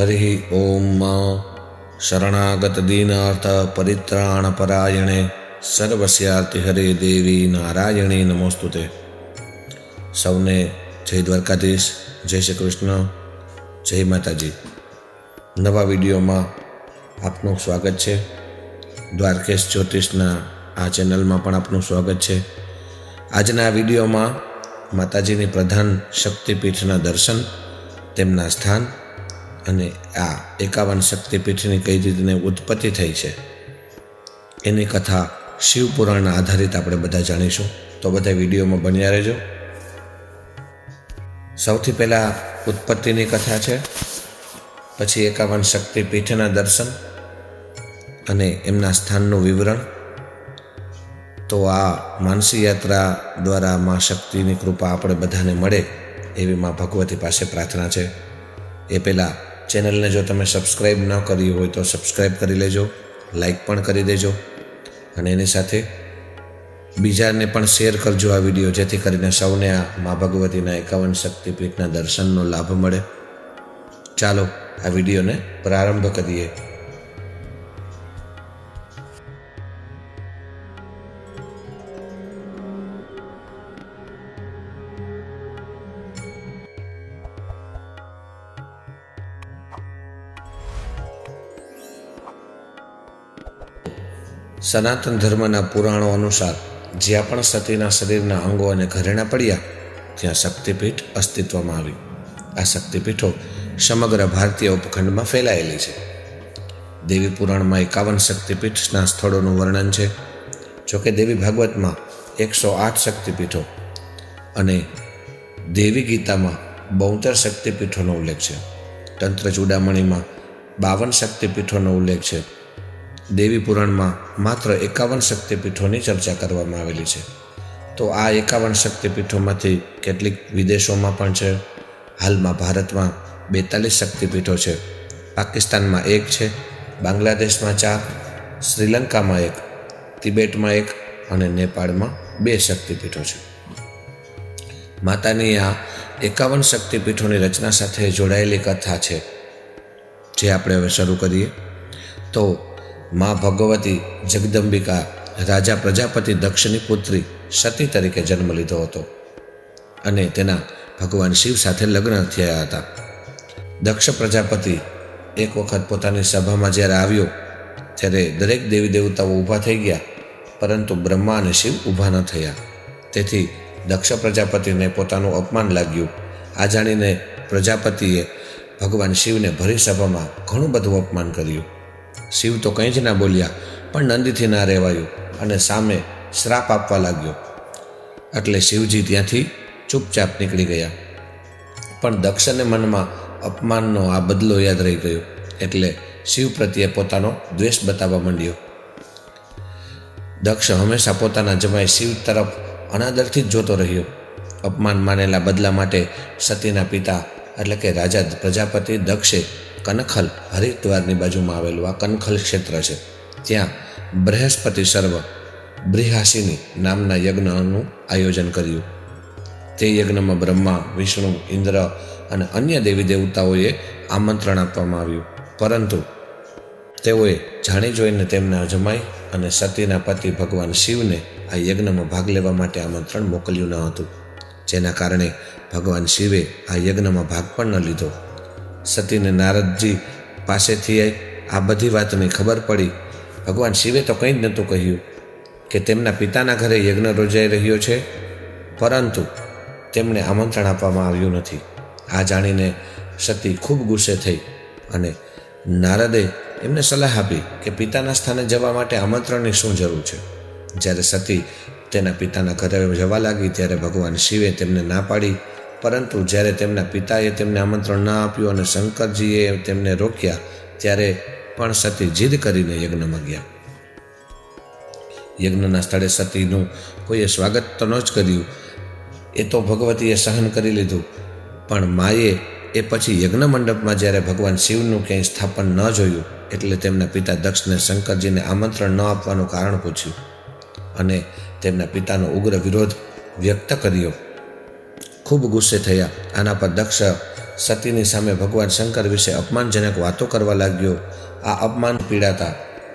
હરિ ઓમ શરણાગત દીનાર્થ પરિત્રાણ પરાયણે સર્વસ્યાર્તિ હરે દેવી નારાયણી નમોસ્તુતે સૌને જય દ્વારકાધીશ જય શ્રી કૃષ્ણ જય માતાજી નવા વિડીયોમાં આપનું સ્વાગત છે દ્વારકેશ જ્યોતિષના આ ચેનલમાં પણ આપનું સ્વાગત છે આજના વિડીયોમાં માતાજીની પ્રધાન શક્તિપીઠના દર્શન તેમના સ્થાન અને આ એકાવન શક્તિપીઠની કઈ રીતને ઉત્પત્તિ થઈ છે, એની કથા શિવપુરાણ આધારિત આપણે બધા જાણીશું. તો બધા વિડીયોમાં બન્યા રહેજો. સૌથી પહેલાં ઉત્પત્તિની કથા છે, પછી એકાવન શક્તિપીઠના દર્શન અને એમના સ્થાનનું વિવરણ. તો આ માનસી યાત્રા દ્વારા માં શક્તિની કૃપા આપણે બધાને મળે એવી માં ભગવતી પાસે પ્રાર્થના છે. એ પહેલાં ચેનલને જો તમે સબસ્ક્રાઈબ ન કરી હોય તો સબસ્ક્રાઈબ કરી લેજો લાઈક પણ કરી દેજો અને એની સાથે બીજાને પણ શેર કરજો આ વીડિયો, જેથી કરીને સૌને આ મા ભગવતીના એકાવન શક્તિપીઠના દર્શનનો લાભ મળે. ચાલો આ વિડીયોને પ્રારંભ કરીએ. સનાતન ધર્મના પુરાણો અનુસાર જ્યાં પણ સતીના શરીરના અંગો અને ઘરેણા પડ્યા, ત્યાં શક્તિપીઠ અસ્તિત્વમાં આવી આ શક્તિપીઠો સમગ્ર ભારતીય ઉપખંડમાં ફેલાયેલી છે. દેવી પુરાણમાં એકાવન શક્તિપીઠના સ્થળોનું વર્ણન છે. જોકે દેવી ભાગવતમાં એકસો આઠ શક્તિપીઠો અને દેવી ગીતામાં બોતેર શક્તિપીઠોનો ઉલ્લેખ છે. તંત્ર ચૂડામણીમાં બાવન શક્તિપીઠોનો ઉલ્લેખ છે. દેવી પુરાણમાં માત્ર એકાવન શક્તિપીઠોની ચર્ચા કરવામાં આવેલી છે. તો આ એકાવન શક્તિપીઠોમાંથી કેટલીક વિદેશોમાં પણ છે. હાલમાં ભારતમાં બેતાલીસ શક્તિપીઠો છે. પાકિસ્તાનમાં એક છે, બાંગ્લાદેશમાં ચાર, શ્રીલંકામાં એક, તિબેટમાં એક અને નેપાળમાં બે શક્તિપીઠો છે. માતાની આ એકાવન શક્તિપીઠોની રચના સાથે જોડાયેલી કથા છે. જે આપણે હવે શરૂ કરીએ. તો મા ભગવતી જગદંબિકા રાજા પ્રજાપતિ દક્ષની પુત્રી સતી તરીકે જન્મ લીધો હતો અને તેના ભગવાન શિવ સાથે લગ્ન થયા હતા. દક્ષ પ્રજાપતિ એક વખત પોતાની સભામાં જ્યારે આવ્યો, ત્યારે દરેક દેવી દેવતાઓ ઊભા થઈ ગયા, પરંતુ બ્રહ્મા અને શિવ ઊભા ન થયા. તેથી દક્ષ પ્રજાપતિને પોતાનું અપમાન લાગ્યું. આ જાણીને પ્રજાપતિએ ભગવાન શિવને ભરી સભામાં ઘણું બધું અપમાન કર્યું. શિવ તો કંઈ જ ના બોલ્યા, પણ નંદીથી ના રહેવાયું અને સામે શ્રાપ આપવા લાગ્યો. એટલે શિવજી ત્યાંથી ચૂપચાપ નીકળી ગયા. પણ દક્ષને મનમાં અપમાનનો આ બદલો યાદ રહી ગયો, એટલે શિવ પ્રત્યે પોતાનો દ્વેષ બતાવવા માંડ્યો. દક્ષ હંમેશા પોતાના જમાઈ શિવ તરફ અનાદરથી જ જોતો રહ્યો. અપમાન માનેલા બદલા માટે સતીના પિતા એટલે કે રાજા પ્રજાપતિ દક્ષે કનખલ હરિદ્વારની બાજુમાં આવેલું આ કનખલ ક્ષેત્ર છે. ત્યાં બૃહસ્પતિ સર્વ બ્રિહાસિની નામના યજ્ઞનું આયોજન કર્યું. તે યજ્ઞમાં બ્રહ્મા, વિષ્ણુ, ઇન્દ્ર અને અન્ય દેવી દેવતાઓએ આમંત્રણ આપવામાં આવ્યું. પરંતુ તેઓએ જાણી જોઈને તેમને અજમાઈ અને સતીના પતિ ભગવાન શિવને આ યજ્ઞમાં ભાગ લેવા માટે આમંત્રણ મોકલ્યું ન હતું. જેના કારણે ભગવાન શિવે આ યજ્ઞમાં ભાગ પણ ન લીધો. સતીને નારદજી પાસેથી આ બધી વાતની ખબર પડી. ભગવાન શિવે તો કંઈ જ નહોતું કહ્યું કે તેમના પિતાના ઘરે યજ્ઞ રોજાઈ રહ્યો છે, પરંતુ તેમને આમંત્રણ આપવામાં આવ્યું નથી. આ જાણીને સતી ખૂબ ગુસ્સે થઈ અને નારદે એમને સલાહ આપી કે પિતાના સ્થાને જવા માટે આમંત્રણની શું જરૂર છે. જ્યારે સતી તેના પિતાના ઘરે જવા લાગી, ત્યારે ભગવાન શિવે તેમને ના પાડી પરંતુ જ્યારે તેમના પિતાએ તેમને આમંત્રણ ન આપ્યું અને શંકરજીએ તેમને રોક્યા, ત્યારે પણ સતી જીદ કરીને યજ્ઞમાં ગયા. યજ્ઞના સ્થળે સતીનું કોઈએ સ્વાગત તો ન જ કર્યું, એ તો ભગવતીએ સહન કરી લીધું. પણ માએ એ પછી યજ્ઞ મંડપમાં જ્યારે ભગવાન શિવનું ક્યાંય સ્થાપન ન જોયું, એટલે તેમના પિતા દક્ષને શંકરજીને આમંત્રણ ન આપવાનું કારણ પૂછ્યું અને તેમના પિતાનો ઉગ્ર વિરોધ વ્યક્ત કર્યો. ખૂબ ગુસ્સે થયા. આના પર દક્ષ સતીની સામે ભગવાન શંકર વિશે અપમાનજનક વાતો કરવા લાગ્યો. આ અપમાન પીડાતા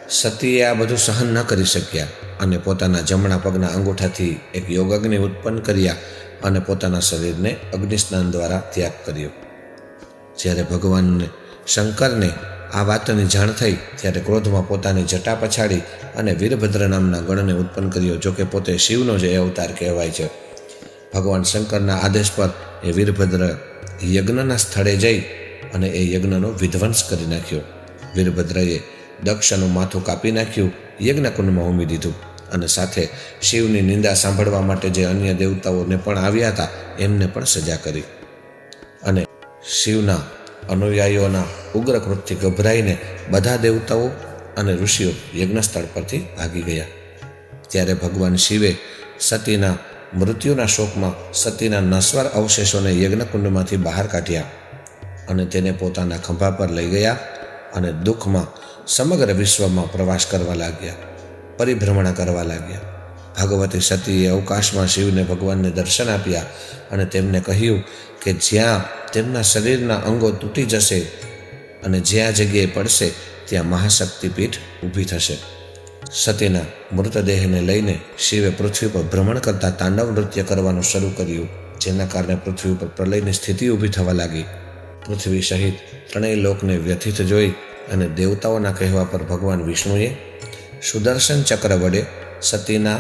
સતીએ આ બધું સહન ન કરી શક્યા અને પોતાના જમણા પગના અંગૂઠાથી એક યોગાગ્નિ ઉત્પન્ન કર્યા અને પોતાના શરીરને અગ્નિસ્નાન દ્વારા ત્યાગ કર્યો. જ્યારે ભગવાનને શંકરને આ વાતની જાણ થઈ, ત્યારે ક્રોધમાં પોતાની જટા પછાડી અને વીરભદ્ર નામના ગણને ઉત્પન્ન કર્યો, જોકે પોતે શિવનો જે અવતાર કહેવાય છે. ભગવાન શંકરના આદેશ પર એ વીરભદ્ર યજ્ઞના સ્થળે જઈ અને એ યજ્ઞનો વિધ્વંસ કરી નાખ્યો. વીરભદ્રએ દક્ષનું માથું કાપી નાખ્યું, યજ્ઞકુંડમાં ઉમી દીધું અને સાથે શિવની નિંદા સાંભળવા માટે જે અન્ય દેવતાઓને પણ આવ્યા હતા, એમને પણ સજા કરી. અને શિવના અનુયાયીઓના ઉગ્ર કૃતથી ગભરાઈને બધા દેવતાઓ અને ઋષિઓ યજ્ઞ સ્થળ પરથી ભાગી ગયા. ત્યારે ભગવાન શિવે સતીના મૃત્યુના શોકમાં સતીના નશ્વર અવશેષોને યજ્ઞકુંડમાંથી બહાર કાઢ્યા અને તેને પોતાના ખંભા પર લઈ ગયા અને દુઃખમાં સમગ્ર વિશ્વમાં પ્રવાસ કરવા લાગ્યા, પરિભ્રમણા કરવા લાગ્યા. ભગવતી સતીએ અવકાશમાં શિવને ભગવાનને દર્શન આપ્યા અને તેમને કહ્યું કે જ્યાં તેમના શરીરના અંગો તૂટી જશે અને જ્યાં જગ્યાએ પડશે, ત્યાં મહાશક્તિપીઠ ઊભી થશે. સતીના મૃતદેહને લઈને શિવે પૃથ્વી પર ભ્રમણ કરતા તાંડવ નૃત્ય કરવાનું શરૂ કર્યું, જેના કારણે પૃથ્વી ઉપર પ્રલયની સ્થિતિ ઊભી થવા લાગી. પૃથ્વી સહિત ત્રણેય લોકને વ્યથિત જોઈ અને દેવતાઓના કહેવા પર ભગવાન વિષ્ણુએ સુદર્શન ચક્ર વડે સતીના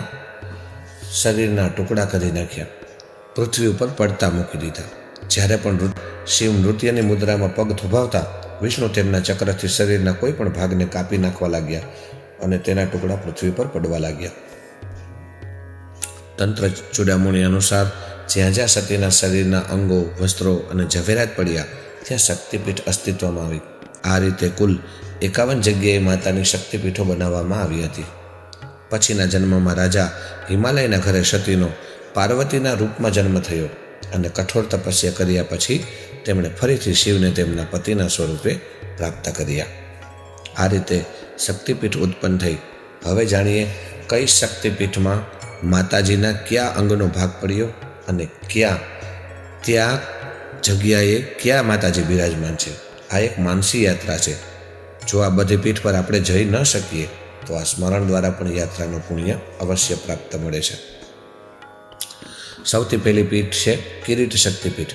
શરીરના ટુકડા કરી નાખ્યા. પૃથ્વી ઉપર પડતા મૂકી દીધા. જ્યારે પણ શિવ નૃત્યની મુદ્રામાં પગ થોભાવતા વિષ્ણુ તેમના ચક્રથી શરીરના કોઈ પણ ભાગને કાપી નાખવા લાગ્યા. અને તેના ટુકડા પૃથ્વી પર પડવા લાગ્યા. તંત્ર ચૂડામણી અનુસાર જ્યાં જ્યાં સતીના શરીરના અંગો, વસ્ત્રો અને ઝવેરાત પડ્યા, ત્યાં શક્તિપીઠ અસ્તિત્વમાં આવી. આ રીતે કુલ એકાવન જગ્યાએ માતાની શક્તિપીઠો બનાવવામાં આવી હતી. પછીના જન્મમાં રાજા હિમાલયના ઘરે સતીનો પાર્વતીના રૂપમાં જન્મ થયો અને કઠોર તપસ્યા કર્યા પછી તેમણે ફરીથી શિવને તેમના પતિના સ્વરૂપે પ્રાપ્ત કર્યા. આ રીતે શક્તિપીઠ ઉત્પન્ન થઈ. હવે જાણીએ કઈ શક્તિપીઠમાં માતાજીના કયા અંગનો ભાગ પડ્યો અને ક્યાં, ત્યાં જગ્યાએ ક્યાં માતાજી બિરાજમાન છે. આ એક માનસી યાત્રા છે. જો આ બધી પીઠ પર આપણે જઈ ન શકીએ, તો આ સ્મરણ દ્વારા પણ યાત્રાનું પુણ્ય અવશ્ય પ્રાપ્ત મળે છે. સૌથી પહેલી પીઠ છે કિરીટ શક્તિપીઠ.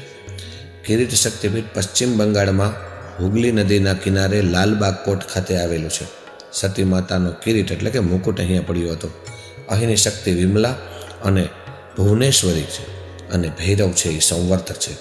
કિરીટ શક્તિપીઠ પશ્ચિમ બંગાળમાં હુગલી નદીના કિનારે લાલબાગ કોટ ખાતે આવેલું છે. સતી માતાનો કિરીટ એટલે કે મુકુટ અહીંયા પડ્યો હતો. અહીંની શક્તિ વિમલા અને ભુવનેશ્વરી છે અને ભૈરવ છે, એ સંવર્ત છે.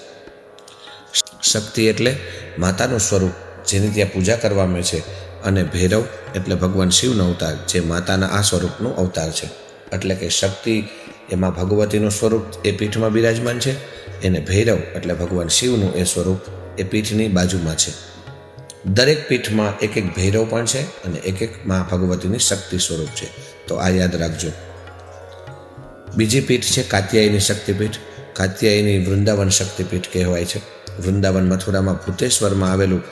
શક્તિ એટલે માતાનું સ્વરૂપ, જેની ત્યાં પૂજા કરવામાં છે. અને ભૈરવ એટલે ભગવાન શિવનો અવતાર, જે માતાના આ સ્વરૂપનું અવતાર છે. એટલે કે શક્તિ એમાં ભગવતીનું સ્વરૂપ એ પીઠમાં બિરાજમાન છે. એને ભૈરવ એટલે ભગવાન શિવનું એ સ્વરૂપ એ પીઠની બાજુમાં છે. દરેક પીઠમાં એક એક ભૈરવ પણ છે અને એક એક મા ભગવતીની શક્તિ સ્વરૂપ છે. તો આ યાદ રાખજો. બીજી પીઠ છે કાત્યાયની શક્તિપીઠ. કાત્યાયની વૃંદાવન શક્તિપીઠ કહેવાય છે. વૃંદાવન મથુરામાં ભૂતેશ્વરમાં આવેલું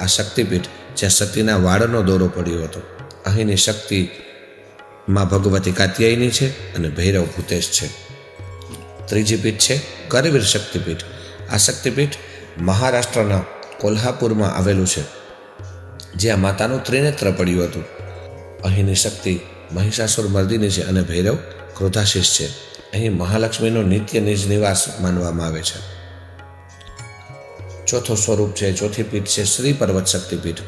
આ શક્તિપીઠ જ્યાં સતીના વાળનો દોરો પડ્યો હતો. અહીંની શક્તિ મા ભગવતી કાત્યાયની છે અને ભૈરવ ભૂતેશ છે. ત્રીજી પીઠ છે કરવીર શક્તિપીઠ. આ શક્તિપીઠ મહારાષ્ટ્રના કોલ્હાપુરમાં આવેલું છે, જ્યાં માતાનું ત્રિનેત્ર પડ્યું હતું. અહીંની શક્તિ મહિષાસુર મર્દિની છે અને ભૈરવ ક્રોધાશીષ છે. અહીં મહાલક્ષ્મીનો નિત્ય નિજ નિવાસ માનવામાં આવે છે. ચોથો સ્વરૂપ છે, ચોથી પીઠ છે, શ્રી પર્વત શક્તિપીઠ.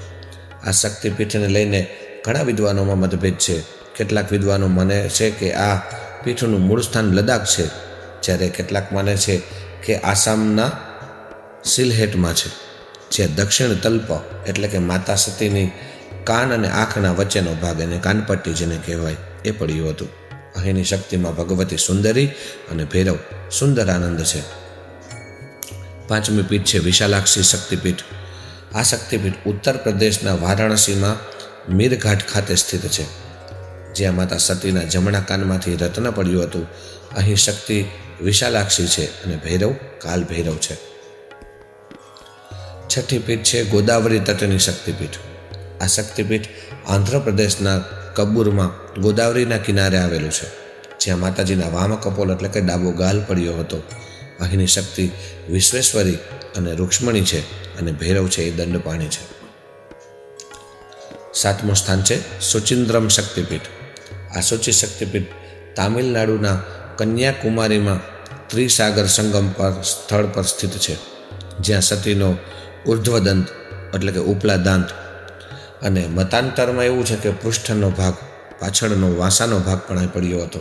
આ શક્તિપીઠને લઈને ઘણા વિદ્વાનોમાં મતભેદ છે. કેટલાક વિદ્વાનો માને છે કે આ પીઠનું મૂળ સ્થાન લદાખ છે, જ્યારે કેટલાક માને છે કે આસામના સિલહેટમાં છે. જે દક્ષિણ તલ્પ એટલે કે માતા સતીની કાન અને આંખના વચ્ચેનો ભાગ એને કાનપટ્ટી જેને કહેવાય, એ પડ્યું હતું. અહીંની શક્તિમાં ભગવતી સુંદરી અને ભૈરવ સુંદર આનંદ છે. પાંચમી પીઠ છે વિશાલાક્ષી શક્તિપીઠ. આ શક્તિપીઠ ઉત્તર પ્રદેશના વારાણસીમાં મીરઘાટ ખાતે સ્થિત છે. જ્યાં માતા સતીના જમણા કાનમાંથી રત્ન પડ્યું હતું. અહીં શક્તિ વિશાલાક્ષી છે અને ભૈરવ કાલ ભૈરવ છે. છઠ્ઠી છે, ગોદાવરી તટની શક્તિપીઠ. આ શક્તિપીઠ આંધ્રપ્રદેશના કબૂરમાં, ગોદાવરીના કિનારે આવેલું છે, જ્યાં માતાજીના વામ કપોલ એટલે કે ડાબો ગાલ પડ્યો હતો. અહીંની શક્તિ વિશ્વેશ્વરી અને રૂક્ષ્મણી છે અને ભૈરવ છે એ દંડપાણી છે. સાતમું સ્થાન છે સુચિન્દ્રમ શક્તિપીઠ. આ સૂચિ શક્તિપીઠ તામિલનાડુના કન્યાકુમારીમાં ત્રિસાગર સંગમ પર સ્થળ પર સ્થિત છે, જ્યાં સતીનો ઉર્ધ્વદંત, એટલે કે ઉપલા દાંત અને મતાંતરમાં એવું છે કે પૃષ્ઠનો ભાગ, પાછળનો વાસાનો ભાગ પણ પડ્યો હતો.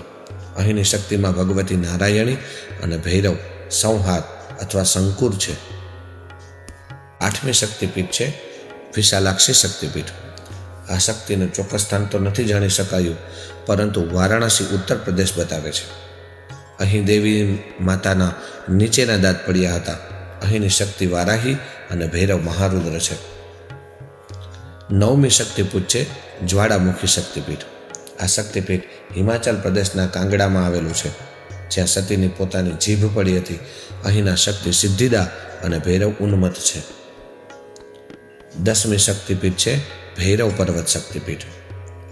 અહીંની શક્તિમાં ભગવતી નારાયણી અને ભૈરવ સંહાર અથવા શંકુર છે. આઠમી શક્તિપીઠ છે, વિશાલાક્ષી શક્તિપીઠ. આ શક્તિનું ચોક્કસ સ્થાન તો નથી જાણી શકાયું, પરંતુ વારાણસી ઉત્તર પ્રદેશ બતાવે છે. અહીં દેવી માતાના નીચેના દાંત પડ્યા હતા. અહીંની શક્તિ વારાહી અને ભૈરવ મહારુદ્ર છે. નવમી શક્તિપીઠ છે, જ્વાળામુખી શક્તિપીઠ. આ શક્તિપીઠ હિમાચલ પ્રદેશના કાંગડામાં આવેલું છે, જ્યાં સતીની પોતાની જીભ પડી હતી. અહીંના શક્તિ સિદ્ધિદા અને ભૈરવ ઉન્મત છે. દસમી શક્તિપીઠ છે, ભૈરવ પર્વત શક્તિપીઠ.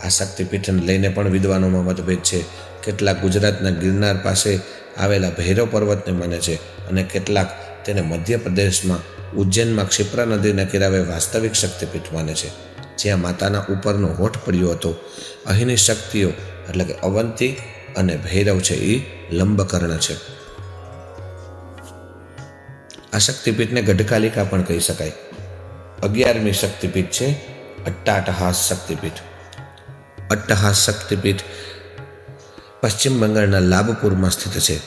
આ શક્તિપીઠને લઈને પણ વિદ્વાનોમાં મતભેદ છે. કેટલાક ગુજરાતના ગિરનાર પાસે આવેલા ભૈરવ પર્વતને માને છે અને કેટલાક તેને મધ્યપ્રદેશમાં ઉજ્જૈનમાં ક્ષિપ્રા નદીના કિનારે વાસ્તવિક શક્તિપીઠ માને છે, જ્યાં માતાના ઉપરનો હોઠ પડ્યો હતો. અહીંની શક્તિઓ, એટલે કે અવંતી અને ભૈરવ છે એ લંબકર્ણ છે. આ શક્તિપીઠને ગઢકાલિકા પણ કહી શકાય. અગિયારમી શક્તિપીઠ છે અટ્ટાટહાસ શક્તિપીઠ. અટ્ટહાસ શક્તિપીઠ પશ્ચિમ બંગાળના લાભપુરમાં સ્થિત છે,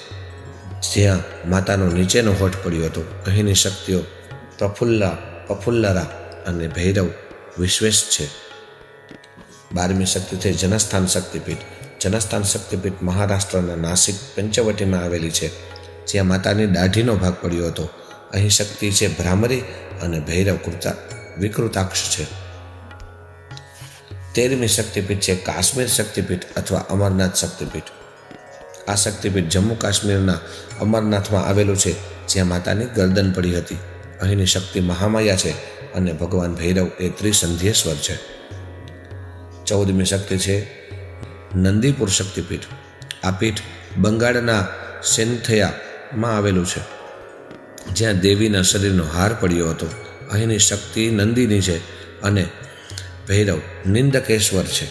જ્યાં માતાનો નીચેનો હોઠ પડ્યો હતો. અહીંની શક્તિઓ પ્રફુલ્લા પ્રફુલ્લરા અને ભૈરવ વિશ્વેશ છે. બારમી શક્તિ જનસ્થાન શક્તિપીઠ. જનસ્થાન શક્તિપીઠ મહારાષ્ટ્રના નાસિક પંચવટીમાં આવેલી છે, જ્યાં માતાની દાઢીનો ભાગ પડ્યો હતો. અહીં શક્તિ છે ભ્રામરી અને ભૈરવ કૃતા વિકૃતાક્ષ છે. તેરમી શક્તિપીઠ છે કાશ્મીર શક્તિપીઠ અથવા અમરનાથ શક્તિપીઠ. આ શક્તિપીઠ જમ્મુ કાશ્મીરના અમરનાથમાં આવેલું છે, જ્યાં માતાની ગરદન પડી હતી. અહીંની શક્તિ મહામાયા છે અને ભગવાન ભૈરવ એ ત્રિસંધ્યેશ્વર છે. ચૌદમી શક્તિ છે નંદીપુર શક્તિપીઠ. આ પીઠ બંગાળના સેન્થયામાં આવેલું છે. જ્યાં દેવીના શરીરનો હાર પડ્યો હતો. અહીંની શક્તિ નંદીની છે અને ભૈરવ નિંદકેશ્વર છે.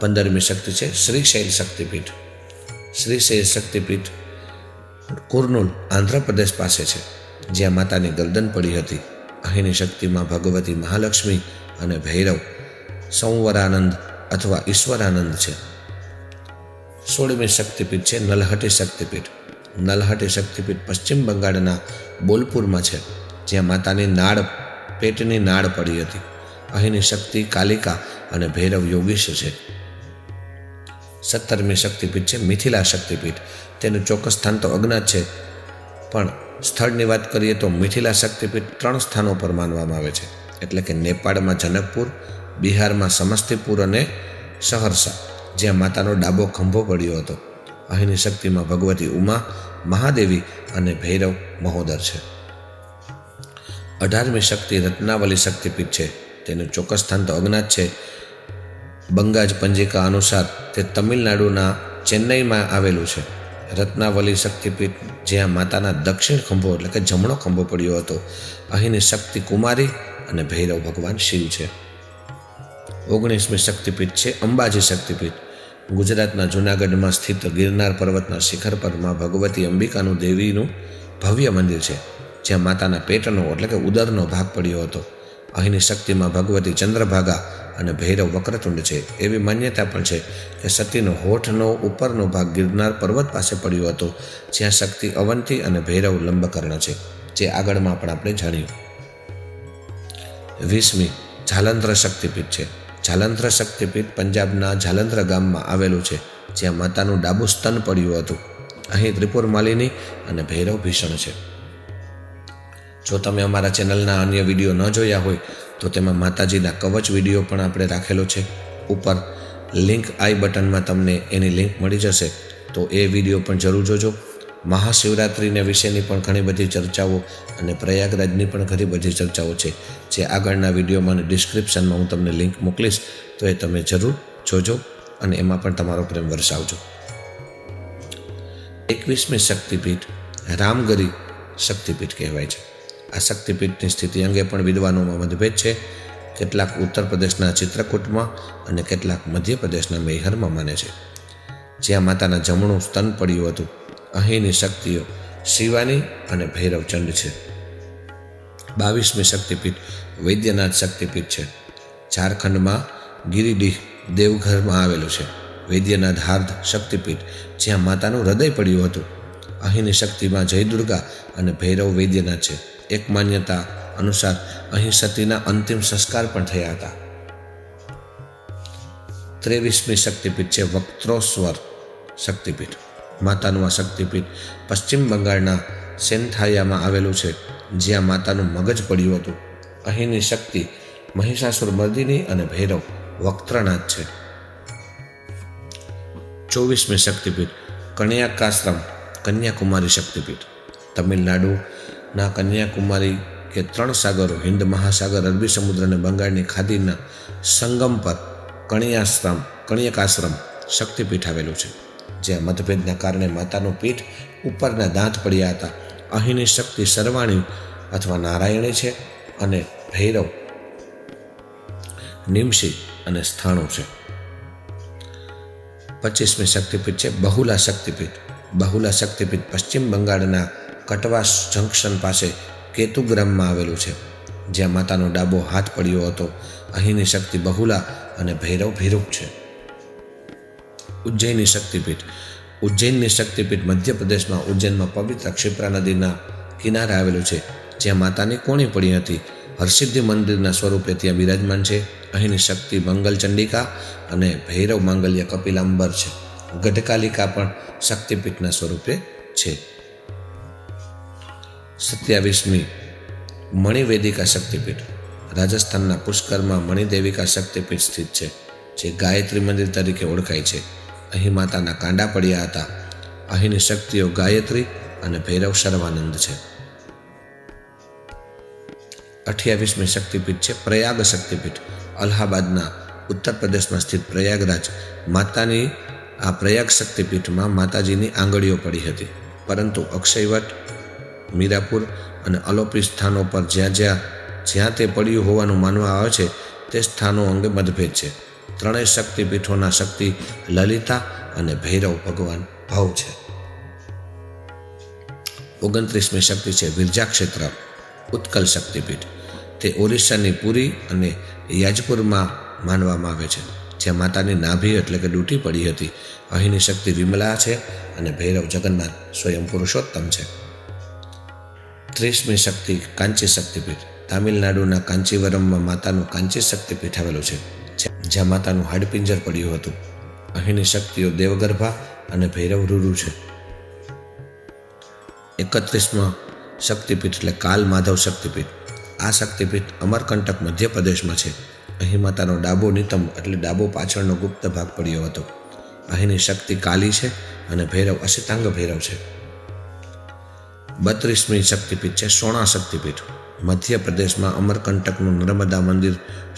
પંદરમી શક્તિ છે શ્રીશૈલ શક્તિપીઠ. શ્રીશૈલ શક્તિપીઠ કુર્નુલ આંધ્રપ્રદેશ પાસે છે. જ્યાં માતાની ગરદન પડી હતી. અહીંની શક્તિમાં ભગવતી મહાલક્ષ્મી અને ભૈરવ સંવરાનંદ અથવા ઈશ્વરાનંદ છે. સોળમી શક્તિપીઠ છે નલહટી શક્તિપીઠ. નલહટી શક્તિપીઠ પશ્ચિમ બંગાળના બોલપુરમાં છે, જ્યાં માતાની નાળ, પેટની નાળ પડી હતી. અહીંની શક્તિ કાલિકા અને ભૈરવ યોગીશ છે. સત્તરમી શક્તિપીઠ છે મિથિલા શક્તિપીઠ. તેનું ચોક્કસ સ્થાન તો અજ્ઞાત છે, પણ સ્થળની વાત કરીએ તો મિથિલા શક્તિપીઠ ત્રણ સ્થાનો પર માનવામાં આવે છે. એટલે કે નેપાળમાં જનકપુર, બિહારમાં સમસ્તીપુર અને સહરસા, જ્યાં માતાનો ડાબો ખંભો પડ્યો હતો. અહીંની શક્તિમાં ભગવતી ઉમા, મહાદેવી અને ભૈરવ મહોદર છે. અઢારમી શક્તિ રત્નાવલી શક્તિપીઠ છે. તેનું ચોક્કસ સ્થાન તો અજ્ઞાત છે. બંગાજ પંજિકા અનુસાર તે તમિલનાડુના ચેન્નઈમાં આવેલું છે. રત્નાવલી શક્તિપીઠ, જ્યાં માતાના દક્ષિણ ખંભો એટલે કે જમણો ખંભો પડ્યો હતો, અહીંની શક્તિ કુમારી અને ભૈરવ ભગવાન શિવ છે. ઓગણીસમી શક્તિપીઠ છે અંબાજી શક્તિપીઠ. ગુજરાતના જૂનાગઢમાં સ્થિત ગિરનાર પર્વતના શિખર પરમાં ભગવતી અંબિકાનું દેવીનું ભવ્ય મંદિર છે, જ્યાં માતાના પેટનો એટલે કે ઉદરનો ભાગ પડ્યો હતો. અહીંની શક્તિમાં ભગવતી ચંદ્રભાગા અને ભૈરવ વક્રતુંડ છે. એવી માન્યતા પણ છે કે સતીનો હોઠનો ઉપરનો ભાગ ગિરનાર પર્વત પાસે પડ્યો હતો, જ્યાં શક્તિ અવંતી અને ભૈરવ લંબકર્ણ છે, જે આગળમાં પણ આપણે જાણ્યું. વીસમી જાલંધ્ર શક્તિપીઠ છે. જાલંધ્ર શક્તિપીઠ પંજાબના જાલંધ્ર ગામમાં આવેલું છે, જ્યાં માતાનું ડાબું સ્તન પડ્યું હતું. અહીં ત્રિપુર માલિની અને ભૈરવ ભીષણ છે. જો તમે અમારા ચેનલના અન્ય વીડિયો ન જોયા હોય, તો તેમાં માતાજીના કવચ વીડિયો પણ આપણે રાખેલો છે. ઉપર લિંક આઈ બટનમાં તમને એની લિંક મળી જશે. તો એ વીડિયો પણ જરૂર જોજો. મહાશિવરાત્રિને વિશેની પણ ઘણી બધી ચર્ચાઓ અને પ્રયાગરાજની પણ ઘણી બધી ચર્ચાઓ છે. જે આગળના વિડીયોમાં અને ડિસ્ક્રિપ્શનમાં હું તમને લિંક મોકલીશ, તો એ તમે જરૂર જોજો અને એમાં પણ તમારો પ્રેમ વરસાવજો. એકવીસમી શક્તિપીઠ રામગરી શક્તિપીઠ કહેવાય છે. આ શક્તિપીઠની સ્થિતિ અંગે પણ વિદ્વાનોમાં મતભેદ છે. કેટલાક ઉત્તર પ્રદેશના ચિત્રકૂટમાં અને કેટલાક મધ્યપ્રદેશના મૈહરમાં માને છે. જ્યાં માતાના જમણું સ્તન પડ્યું હતું, અહીંની શક્તિઓ શિવાની અને ભૈરવચંડ છે. બાવીસમી શક્તિપીઠ વૈદ્યનાથ શક્તિપીઠ છે. ઝારખંડમાં ગિરિડીહ દેવઘરમાં આવેલું છે. વૈદ્યનાથ હાર્દ શક્તિપીઠ, જ્યાં માતાનું હૃદય પડ્યું હતું. અહીંની શક્તિમાં જય દુર્ગા અને ભૈરવ વૈદ્યનાથ છે. એક માન્યતા અનુસાર અહીં સતીના અંતિમ સંસ્કાર પણ થયા હતા. ત્રેવીસમી શક્તિપીઠ છે વક્ત્રોસ્વર શક્તિપીઠ. માતાનું આ શક્તિપીઠ પશ્ચિમ બંગાળના સેન્થાયામાં આવેલું છે, જ્યાં માતાનું મગજ પડ્યું હતું. અહીંની શક્તિ મહિષાસુર મર્દિની અને ભૈરવ વક્ત્રનાથ છે. ચોવીસમી શક્તિપીઠ કન્યાકાશ્રમ કન્યાકુમારી શક્તિપીઠ. તમિલનાડુના કન્યાકુમારી કે ત્રણ સાગરો, હિન્દ મહાસાગર, અરબી સમુદ્ર અને બંગાળની ખાદીના સંગમ પર કણિયાશ્રમ, કણિયકાશ્રમ શક્તિપીઠ આવેલું છે, જ્યાં મતભેદના કારણે માતાનું પીઠ ઉપરના દાંત પડ્યા હતા. અહીંની શક્તિ સર્વાણી અથવા નારાયણી છે અને ભૈરવ નિમશી અને સ્થાણું છે. પચીસમી શક્તિપીઠ છે બહુલા શક્તિપીઠ. બહુલા શક્તિપીઠ પશ્ચિમ બંગાળના કટવા જંકશન પાસે કેતુગ્રામમાં આવેલું છે, જ્યાં માતાનો ડાબો હાથ પડ્યો હતો. અહીંની શક્તિ બહુલા અને ભૈરવ ભીરુક છે. ઉજ્જૈનની શક્તિપીઠ. ઉજ્જૈનની શક્તિપીઠ મધ્યપ્રદેશમાં ઉજ્જૈનમાં પવિત્ર ક્ષિપ્રા નદીના કિનારે આવેલું છે, જ્યાં માતાની કોણી પડી હતી. હરસિદ્ધિ મંદિરના સ્વરૂપે ત્યાં બિરાજમાન છે. અહીંની શક્તિ મંગલ ચંડિકા અને ભૈરવ માંગલ્ય કપિલાંબર છે. ગઢકાલિકા પણ શક્તિપીઠના સ્વરૂપે છે. સત્યાવીસમી મણિવેદિકા શક્તિપીઠ. રાજસ્થાનના પુષ્કરમાં મણિદેવિકા શક્તિપીઠ સ્થિત છે, જે ગાયત્રી મંદિર તરીકે ઓળખાય છે. અહીં માતાના કાંડા પડ્યા હતા. અહીંની શક્તિઓ ગાયત્રી અને ભૈરવ સર્વાનંદ છે. અઠ્યાવીસમી શક્તિપીઠ છે પ્રયાગ શક્તિપીઠ. અલ્હાબાદના ઉત્તર પ્રદેશમાં સ્થિત પ્રયાગરાજ માતાની આ પ્રયાગ શક્તિપીઠમાં માતાજીની આંગળીઓ પડી હતી. પરંતુ અક્ષયવટ મીરાપુર અને અલોપી સ્થાનો પર જ્યાં જ્યાં જ્યાં તે પડ્યું હોવાનું માનવા આવે છે, તે સ્થાનો અંગે મતભેદ છે. ત્રણેય શક્તિપીઠોના શક્તિ લલિતા અને ભૈરવ ભગવાન ભાવ છે. ઓગણત્રીસમી શક્તિ છે વિરજા ક્ષેત્ર ઉત્કલ શક્તિપીઠ. તે ઓરિસ્સાની પુરી અને યાજપુરમાં માનવામાં આવે છે. જ્યાં માતાની નાભી એટલે કે ડૂટી પડી હતી. અહીંની શક્તિ વિમલા છે અને ભૈરવ જગન્નાથ સ્વયં પુરુષોત્તમ છે. ત્રીસમી શક્તિ કાંચી શક્તિપીઠ. તામિલનાડુના કાંચીવરમમાં માતાનું કાંચી શક્તિપીઠ આવેલું છે, જ્યાં માતાનું હાડપિંજર પડ્યું હતું. અહીંની શક્તિઓ દેવગર્ભા અને ભૈરવ રૂરુ છે. એકત્રીસમાં શક્તિપીઠ એટલે કાલ માધવ શક્તિપીઠ. આ શક્તિપીઠ અમરકંટક મધ્યપ્રદેશમાં છે. અહીં માતાનો ડાબો નિતંબ એટલે ડાબો પાછળનો ગુપ્ત ભાગ પડ્યો હતો. અહીંની શક્તિ કાલી છે અને ભૈરવ અશિતાંગ ભૈરવ છે. બત્રીસમી શક્તિપીઠ છે, સોણા શક્તિપીઠ. મધ્યપ્રદેશમાં અમરકંટકનું નર્મદા મંદિર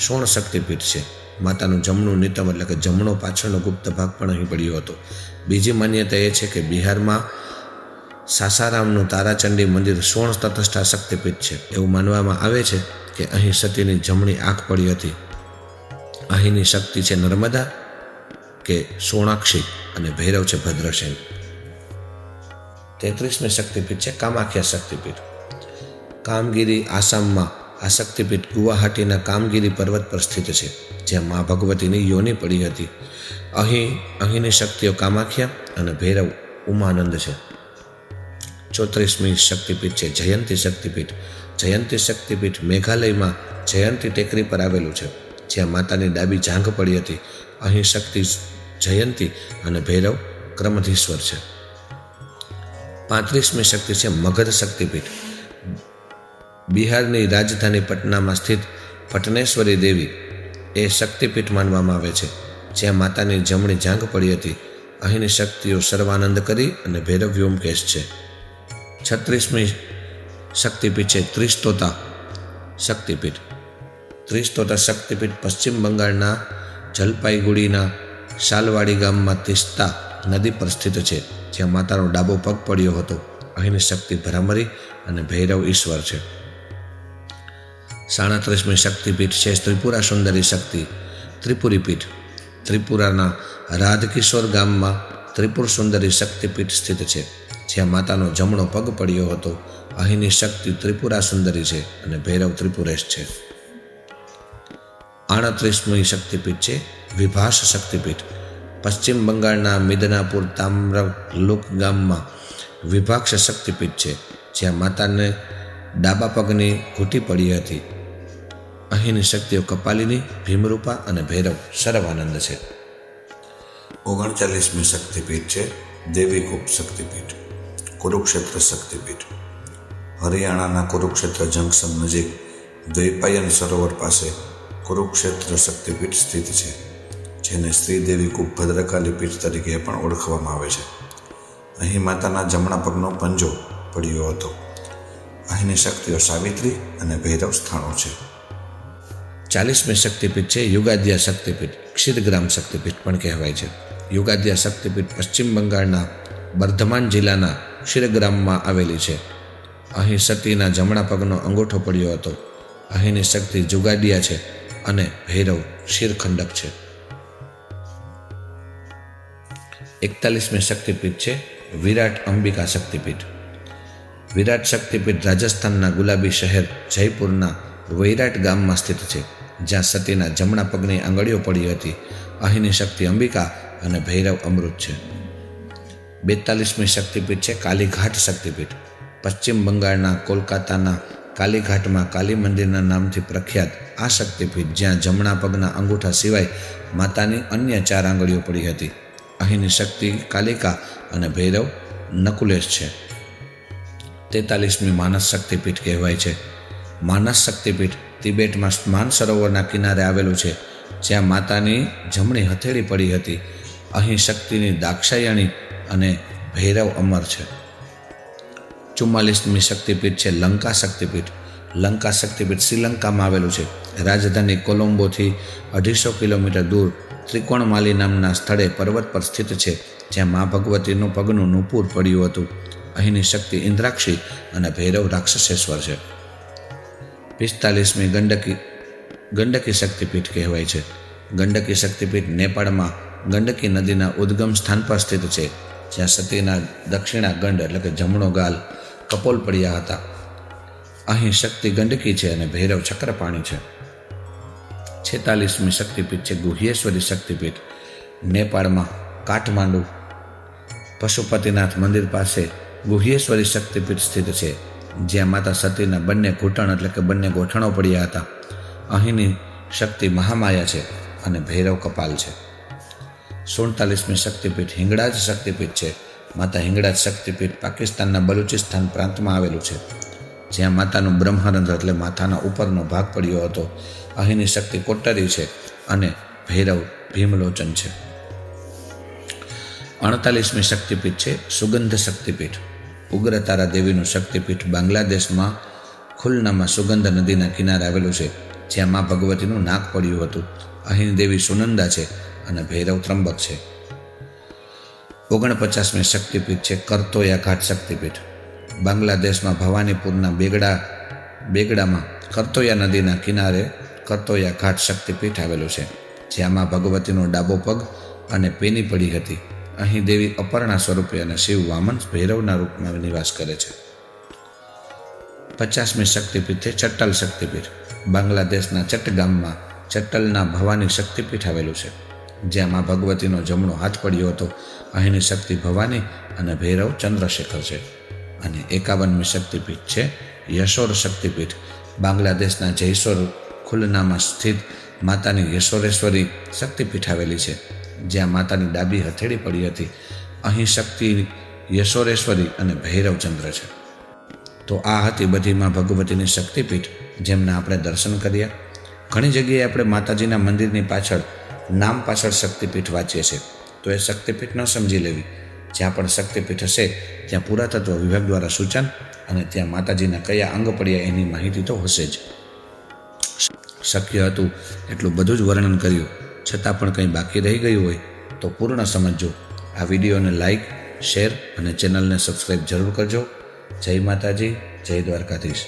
સોણ શક્તિપીઠ છે. માતાનું જમણું નિતમ એટલે કે જમણો પાછળનો ગુપ્ત ભાગ પણ અહીં પડ્યો હતો. બીજી માન્યતા એ છે કે બિહારમાં સાસારામનું તારાચંડી મંદિર સોણ તટસ્થા શક્તિપીઠ છે. એવું માનવામાં આવે છે કે અહીં સતીની જમણી આંખ પડી હતી. અહીંની શક્તિ છે નર્મદા કે સોણાક્ષી અને ભૈરવ છે ભદ્રસેન. તેત્રીસમી શક્તિપીઠ છે, કામાખ્યા શક્તિપીઠ. કામગીરી આસામમાં આ શક્તિપીઠ ગુવાહાટીના કામગીરી પર્વત પર સ્થિત છે, જ્યાં મા ભગવતીની યોની પડી હતી. અહીં અહીંની શક્તિઓ કામાખ્યા અને ભૈરવ ઉમાનંદ છે. ચોત્રીસમી શક્તિપીઠ છે, જયંતી શક્તિપીઠ. જયંતી શક્તિપીઠ મેઘાલયમાં જયંતી ટેકરી પર આવેલું છે, જ્યાં માતાની ડાબી જાંઘ પડી હતી. અહીં શક્તિ જયંતી અને ભૈરવ ક્રમધીશ્વર છે. પાંત્રીસમી શક્તિ છે મગધ શક્તિપીઠ. બિહારની રાજધાની પટનામાં સ્થિત પટનેશ્વરી દેવી એ શક્તિપીઠ માનવામાં આવે છે, જ્યાં માતાની જમણી જાંઘ પડી હતી. અહીંની શક્તિઓ સર્વાનંદ કરી અને ભૈરવ વ્યોમકેશ છે. છત્રીસમી શક્તિપીઠ છે ત્રિસ્તોતા શક્તિપીઠ. ત્રિસ્તોતા શક્તિપીઠ પશ્ચિમ બંગાળના જલપાઈગુડીના શાલવાડી ગામમાં તિસ્તા નદી પર સ્થિત છે, જ્યાં માતાનો ડાબો પગ પડ્યો હતો. અહીંની શક્તિ ભ્રામરી અને ભૈરવ ઈશ્વર છે. સાડત્રીસમી શક્તિપીઠ છે, ત્રિપુરા સુંદરી શક્તિ, ત્રિપુરી પીઠ. ત્રિપુરાના રાધકિશોર ગામમાં ત્રિપુર સુંદરી શક્તિપીઠ સ્થિત છે, જ્યાં માતાનો જમણો પગ પડ્યો હતો. અહીંની શક્તિ ત્રિપુરા સુંદરી છે અને ભૈરવ ત્રિપુરેશ છે. આડત્રીસમી શક્તિપીઠ છે, વિભાસ શક્તિપીઠ. પશ્ચિમ બંગાળના મિદનાપુર તામ્રલુક ગામમાં વિભાક્ષ શક્તિપીઠ છે, જ્યાં માતાને ડાબા પગની ઘૂંટી પડી હતી. અહીંની શક્તિઓ કપાલિની, ભીમરૂપા અને ભૈરવ સર્વાનંદ છે. ઓગણચાલીસમી શક્તિપીઠ છે, દેવીકૂપ શક્તિપીઠ, કુરુક્ષેત્ર શક્તિપીઠ. હરિયાણાના કુરુક્ષેત્ર જંકશન નજીક દ્વૈપાયન સરોવર પાસે કુરુક્ષેત્ર શક્તિપીઠ સ્થિત છે. જેને શ્રીદેવી કૂપ ભદ્રકાલી પીઠ તરીકે પણ ઓળખવામાં આવે છે. અહીં માતાના જમણા પગનો પંજો પડ્યો હતો. અહીંની શક્તિઓ સાવિત્રી અને ભૈરવ સ્થાનો છે. ચાલીસમી શક્તિપીઠ છે યુગાદ્યા શક્તિપીઠ. ક્ષીરગ્રામ શક્તિપીઠ પણ કહેવાય છે. યુગાદ્યા શક્તિપીઠ પશ્ચિમ બંગાળના બર્ધમાન જિલ્લાના ક્ષીરગ્રામમાં આવેલી છે. અહીં સતીના જમણા પગનો અંગૂઠો પડ્યો હતો. અહીંની શક્તિ જુગાડિયા છે અને ભૈરવ શિરખંડક છે. એકતાલીસમી શક્તિપીઠ છે, વિરાટ અંબિકા શક્તિપીઠ. વિરાટ શક્તિપીઠ રાજસ્થાનના ગુલાબી શહેર જયપુરના વૈરાટ ગામમાં સ્થિત છે, જ્યાં સતીના જમણા પગની આંગળીઓ પડી હતી. અહીંની શક્તિ અંબિકા અને ભૈરવ અમૃત છે. બેતાલીસમી શક્તિપીઠ છે, કાલીઘાટ શક્તિપીઠ. પશ્ચિમ બંગાળના કોલકાતાના કાલીઘાટમાં કાલી મંદિરના નામથી પ્રખ્યાત આ શક્તિપીઠ, જ્યાં જમણા પગના અંગૂઠા સિવાય માતાની અન્ય ચાર આંગળીઓ પડી હતી. અહીંની શક્તિ કાલિકા અને ભૈરવ નકુલેશ છે. તેતાલીસમી માનસ શક્તિપીઠ કહેવાય છે. માનસ શક્તિપીઠ તિબેટમાં માન સરોવરના કિનારે આવેલું છે, જ્યાં માતાની જમણી હથેળી પડી હતી. અહીં શક્તિની દાક્ષાયણી અને ભૈરવ અમર છે. ચુમ્માલીસમી શક્તિપીઠ છે લંકા શક્તિપીઠ. લંકા શક્તિપીઠ શ્રીલંકામાં આવેલું છે. રાજધાની કોલંબોથી અઢીસો કિલોમીટર દૂર ત્રિકોણમાલી નામના સ્થળે પર્વત પર સ્થિત છે, જ્યાં મા ભગવતીનું પગનું નુપુર પડ્યું હતું. અહીંની શક્તિ ઇન્દ્રાક્ષી અને ભૈરવ રાક્ષસેશ્વર છે. પિસ્તાલીસમી ગંડકી ગંડકી શક્તિપીઠ કહેવાય છે. ગંડકી શક્તિપીઠ નેપાળમાં ગંડકી નદીના ઉદ્ગમ સ્થાન પર સ્થિત છે, જ્યાં સતીના દક્ષિણા ગંડ એટલે કે જમણો ગાલ કપોલ પડ્યા હતા. અહીં શક્તિ ગંડકી છે અને ભૈરવ ચક્રપાણી છે. છેતાલીસમી શક્તિપીઠ છે, ગુહ્યેશ્વરી શક્તિપીઠ, નેપાળમાં કાઠમાંડુ. પશુપતિનાથ મંદિર પાસે ગુહ્યેશ્વરી શક્તિપીઠ સ્થિત છે, જ્યાં માતા સતીના બંને ઘૂંટણ એટલે કે બંને ગોઠણો પડ્યા હતા. અહીંની શક્તિ મહામાયા છે અને ભૈરવ કપાલ છે. સુડતાલીસમી શક્તિપીઠ હિંગળાજ શક્તિપીઠ છે. માતા હિંગળાજ શક્તિપીઠ પાકિસ્તાનના બલુચિસ્તાન પ્રાંતમાં આવેલું છે. જ્યાં માતાનું બ્રહ્મરંધ્ર એટલે માથાના ઉપરનો ભાગ પડ્યો હતો. અહીંની શક્તિ કોટરી છે અને ભૈરવ ભીમલોચન છે. અડતાલીસમી શક્તિપીઠ છે સુગંધ શક્તિપીઠ. ઉગ્રતારા દેવીનું શક્તિપીઠ બાંગ્લાદેશમાં ખુલનામાં સુગંધ નદીના કિનારે આવેલું છે, જ્યાં મા ભગવતીનું નાક પડ્યું હતું. અહીં દેવી સુનંદા છે અને ભૈરવ ત્રંબક છે. ઓગણપચાસમી શક્તિપીઠ છે કરતોયા ઘાટ શક્તિપીઠ. બાંગ્લાદેશમાં ભવાનીપુરના બેગડા બેગડામાં કરતોયા નદીના કિનારે કરતોયા ઘાટ શક્તિપીઠ આવેલું છે, જ્યાંમાં ભગવતીનો ડાબો પગ અને પેની પડી હતી. અહીં દેવી અપર્ણા સ્વરૂપે અને શિવ વામન ભૈરવના રૂપમાં નિવાસ કરે છે. પચાસમી શક્તિપીઠ છે ચટ્ટલ શક્તિપીઠ. બાંગ્લાદેશના ચટ્ટ ગામમાં ચટ્ટલના ભવાની શક્તિપીઠ આવેલું છે જ્યાં ભગવતીનો જમણો હાથ પડ્યો હતો. અહીંની શક્તિ ભવાની અને ભૈરવ ચંદ્રશેખર છે. અને એકાવનમી શક્તિપીઠ છે યશોર શક્તિપીઠ. બાંગ્લાદેશના જયસોર ખુલનામાં સ્થિત માતાની યશોરેશ્વરી શક્તિપીઠ આવેલી છે, જ્યાં માતાની ડાબી હથેળી પડી હતી. અહીં શક્તિ યશોરેશ્વરી અને ભૈરવચંદ્ર છે. તો આ હતી બધી માં ભગવતીની શક્તિપીઠ, જેમના આપણે દર્શન કર્યા. ઘણી જગ્યાએ આપણે માતાજીના મંદિરની પાછળ નામ પાછળ શક્તિપીઠ વાંચીએ છીએ. તો એ શક્તિપીઠ ન સમજી લેવી. જ્યાં પણ શક્તિપીઠ હશે, ત્યાં પુરાતત્વ વિભાગ દ્વારા સૂચન અને ત્યાં માતાજીના કયા અંગ પડ્યા એની માહિતી તો હશે જ. શક્ય હતું એટલું બધું જ વર્ણન કર્યું. છતાં પણ કંઈ બાકી રહી ગયું હોય તો પૂર્ણ સમજો. આ વિડીયોને લાઇક શેર અને ચેનલને સબસ્ક્રાઈબ જરૂર કરજો. જય માતાજી, જય દ્વારકાધીશ.